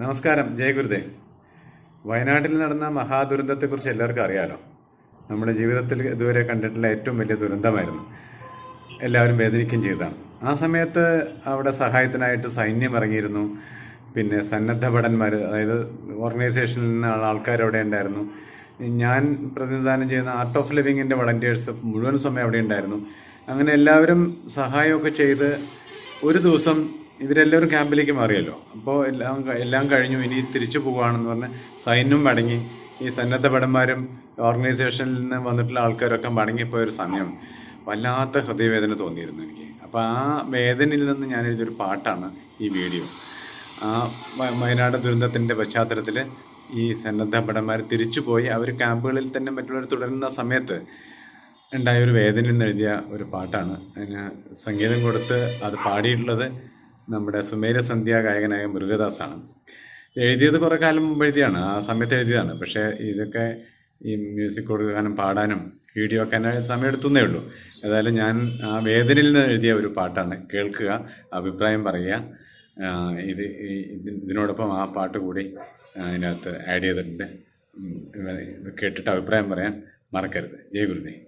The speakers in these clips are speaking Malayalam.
നമസ്കാരം. ജയ ഗുരുദേവ് വയനാട്ടിൽ നടന്ന മഹാദുരന്തത്തെക്കുറിച്ച് എല്ലാവർക്കും അറിയാലോ. നമ്മുടെ ജീവിതത്തിൽ ഇതുവരെ കണ്ടിട്ടുള്ള ഏറ്റവും വലിയ ദുരന്തമായിരുന്നു. എല്ലാവരും വേദനിക്കുകയും ചെയ്തതാണ്. ആ സമയത്ത് അവിടെ സഹായത്തിനായിട്ട് സൈന്യം ഇറങ്ങിയിരുന്നു. പിന്നെ സന്നദ്ധ ഭടന്മാർ അതായത് ഓർഗനൈസേഷനിൽ നിന്നുള്ള ആൾക്കാർ അവിടെ ഉണ്ടായിരുന്നു. ഞാൻ പ്രതിനിധാനം ചെയ്യുന്ന ആർട്ട് ഓഫ് ലിവിങ്ങിന്റെ വളണ്ടിയേഴ്സ് മുഴുവൻ സമയം അവിടെ ഉണ്ടായിരുന്നു. അങ്ങനെ എല്ലാവരും സഹായമൊക്കെ ചെയ്ത് ഒരു ദിവസം ഇവരെല്ലാവരും ക്യാമ്പിലേക്ക് മാറിയല്ലോ. അപ്പോൾ എല്ലാം എല്ലാം കഴിഞ്ഞു. ഇനി തിരിച്ചു പോകുകയാണെന്ന് പറഞ്ഞ് സൈന്യം മടങ്ങി. ഈ സന്നദ്ധ ഭടന്മാരും ഓർഗനൈസേഷനിൽ നിന്ന് വന്നിട്ടുള്ള ആൾക്കാരൊക്കെ മടങ്ങിപ്പോയ ഒരു സമയം വല്ലാത്ത ഹൃദയവേദന തോന്നിയിരുന്നു എനിക്ക്. അപ്പോൾ ആ വേദനയിൽ നിന്ന് ഞാൻ എഴുതിയൊരു പാട്ടാണ് ഈ വീഡിയോ. ആ വയനാട് ദുരന്തത്തിന്റെ പശ്ചാത്തലത്തിൽ ഈ സന്നദ്ധ ഭടന്മാർ തിരിച്ചു പോയി. അവർ ക്യാമ്പുകളിൽ തന്നെ മറ്റുള്ളവർ തുടരുന്ന സമയത്ത് ഉണ്ടായ ഒരു വേദനയിൽ നിന്ന് എഴുതിയ ഒരു പാട്ടാണ്. അതിന് സംഗീതം കൊടുത്ത് അത് പാടിയിട്ടുള്ളത് നമ്മുടെ സുമേര സന്ധ്യ ഗായകനായ മുരുകദാസാണ് എഴുതിയത് കുറേ കാലം മുമ്പ് എഴുതിയാണ് ആ സമയത്ത് എഴുതിയതാണ്. പക്ഷേ ഇതൊക്കെ ഈ മ്യൂസിക് കൊടുക്കാനും പാടാനും വീഡിയോ ഒക്കെ സമയം എടുത്തുന്നേ ഉള്ളൂ. ഏതായാലും ഞാൻ ആ വേദനയിൽ നിന്ന് എഴുതിയ ഒരു പാട്ടാണ്. കേൾക്കുക അഭിപ്രായം പറയുക. ഇത് ഇതിനോടൊപ്പം ആ പാട്ട് കൂടി അതിനകത്ത് ആഡ് ചെയ്തിട്ടുണ്ട്. കേട്ടിട്ട് അഭിപ്രായം പറയാൻ മറക്കരുത്. ജയ ഗുരുദേവ്.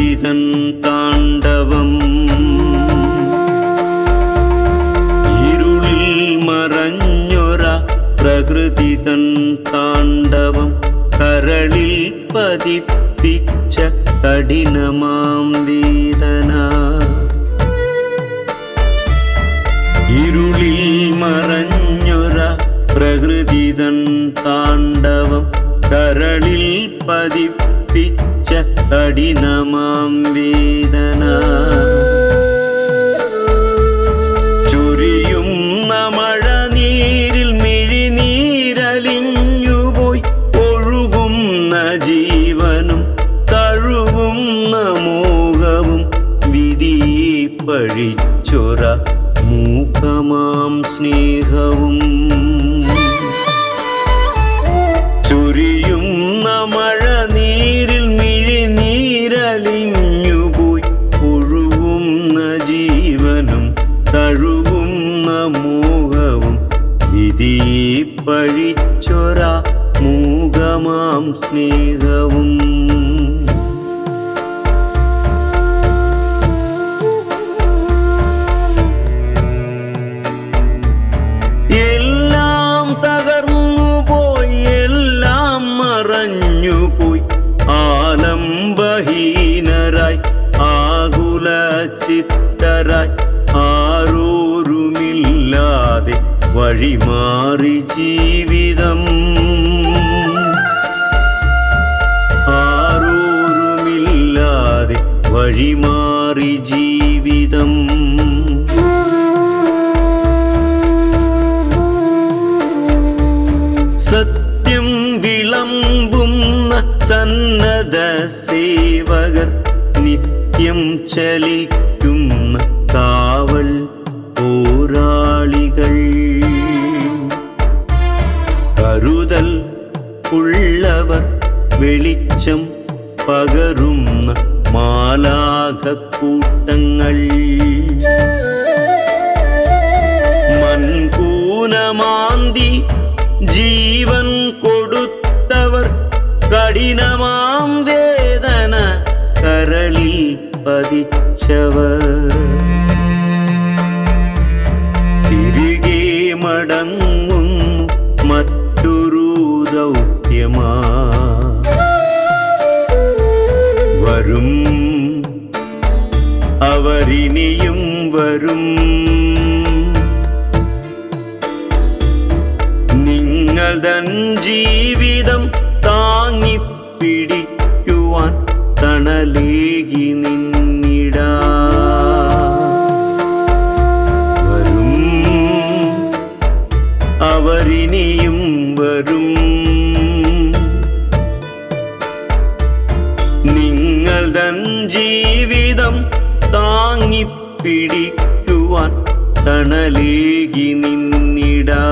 പ്രകൃതിതൻ താണ്ഡവം. ഇരുളിൽ മറഞ്ഞൊര പ്രകൃതിതൻ താണ്ഡവം. കരളിൽ പതിപ്പിച്ച കഠിനമാം വേദന. കഠിനമാം വേദന. ചൊരിയുന്ന മഴ നീരിൽ ഒഴുകുന്ന ജീവനും വിധി മൂകമാം സ്നേഹവും. വിധിയെ പഴിച്ചൊര മൂകമാം സ്നേഹവും. വഴിമാറി ജീവിതം. ആരോരുമില്ലാതെ വഴിമാറി ജീവിതം. സത്യം വിളമ്പുന്ന സന്നദ്ധ സേവകർ നിത്യം ചലിക്കുന്ന കാവൽ പോരാളികൾ. அருதல் உள்ளவர் வெளிச்சம் பகரும் மாலாக கூட்டங்கள். மண்கூனமாந்தி ஜீவன் கொடுத்தவர் கடினமாம் வேதன கரளில் பதிச்சவர். திருகே மடங்கு അതിനിയും വരും. നിങ്ങൾ തൻ ജീവിതം താങ്ങിപ്പിടിക്കുവാൻ തണലേകി നിന്നിടാ. വരും. അവരിനിയും വരും. നിങ്ങൾ തൻ ജീവിതം താങ്ങിപ്പിടിക്കുവാൻ തണലേകി നിന്നിടാ.